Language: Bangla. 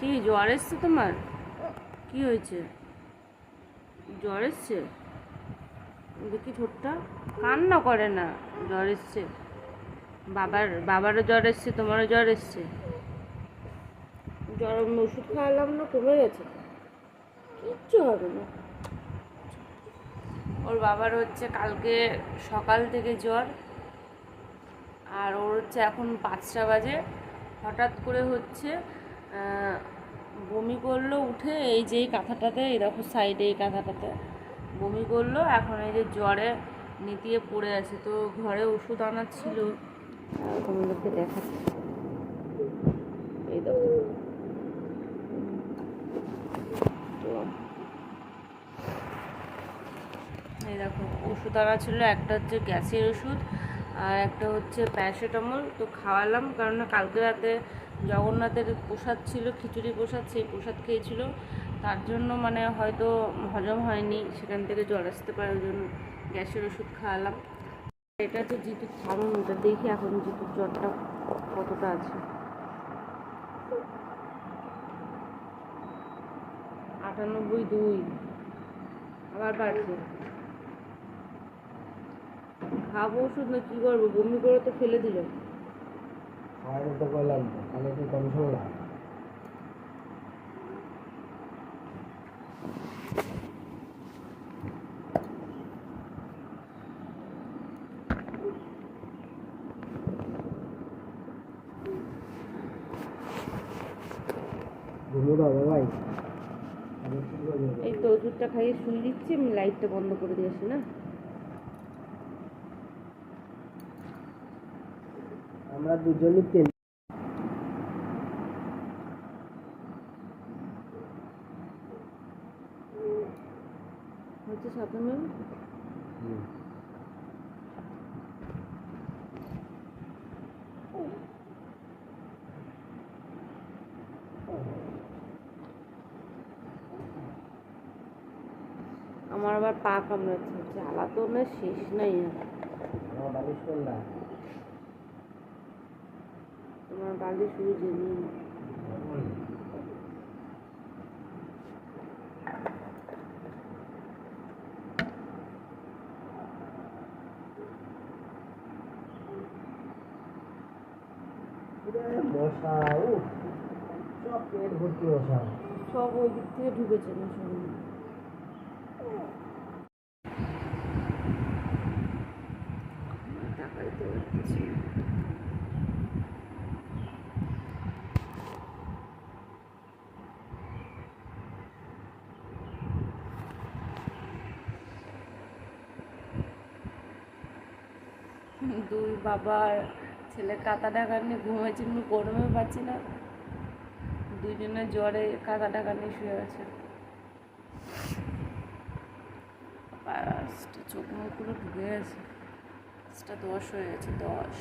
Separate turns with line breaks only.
কি জ্বর এসছে তোমার? কি হয়েছে? জ্বর এসছে? দেখি ঠোঁটটা। কান্না করে না জ্বর এসছে। বাবার বাবারও জ্বর এসছে তোমারও জ্বর এসছে। জ্বর ওষুধ খাওয়ালাম না কমে গেছে। কিচ্ছু হবে না। ওর বাবার হচ্ছে কালকে সকাল থেকে জ্বর। আর ওর হচ্ছে এখন পাঁচটা বাজে। হঠাৎ করে হচ্ছে বমি করল উঠে এই যে এই কাঁথাটাতে, এই দেখো সাইডে এই কাঁথাটাতে। বমি করল, এখন এই যে জ্বরে নিতিয়ে পড়ে আছে, তো ঘরে ওষুধ আনা ছিল। তোমাদেরকে দেখাচ্ছি। এই দেখো। তো, এই দেখো, ওষুধ আনা ছিল, একটা হচ্ছে গ্যাসের ওষুধ আর একটা হচ্ছে প্যারাসিটামল। তো খাওয়ালাম কারণ কালকে রাতে জগন্নাথের প্রসাদ ছিল খিচুড়ি প্রসাদ, সেই প্রসাদ খেয়েছিল। তার জন্য মানে হয়তো হজম হয়নি, সেখান থেকে জ্বর আসতে পারে জন্য গ্যাসের ওষুধ খাওয়ালাম। এটা হচ্ছে জিতুর থার্মোমিটার দেখি এখন জিতুর জ্বরটা কতটা আছে। আটানব্বই দুই। আবার বাড়ছে। খাব ওষুধ না কী করব? বমি করে তো ফেলে দিল।
খাওয়ানো তো করলাম তাহলে কি কম শুনলাম আমি
এই তো ওষুধটা খাইয়ে শুয়ে দিচ্ছি, আমি লাইটটা বন্ধ করে দিয়েছি না?
আমরা দুজনই তেল
হচ্ছে আমার আবার পা কামড়াচ্ছে জ্বালা তো না শেষ নাই আর।
বালিশ করলা।
তোমার বালি শুরু জেনে
মশা উফ সব পেট ভর্তি মশা
সব ওই দিক থেকে ঢুকেছে না পারছি দুই বাবার ছেলে কাতা ডাকা নিয়ে ঘুমাইছে আমি গরমে পাচ্ছি না। দুজনে জ্বরে কাতা ডাকা নিয়ে শুয়ে আছে। চোখ মুখগুলো ঢুকে গেছে। দশ হয়ে গেছে, দশ।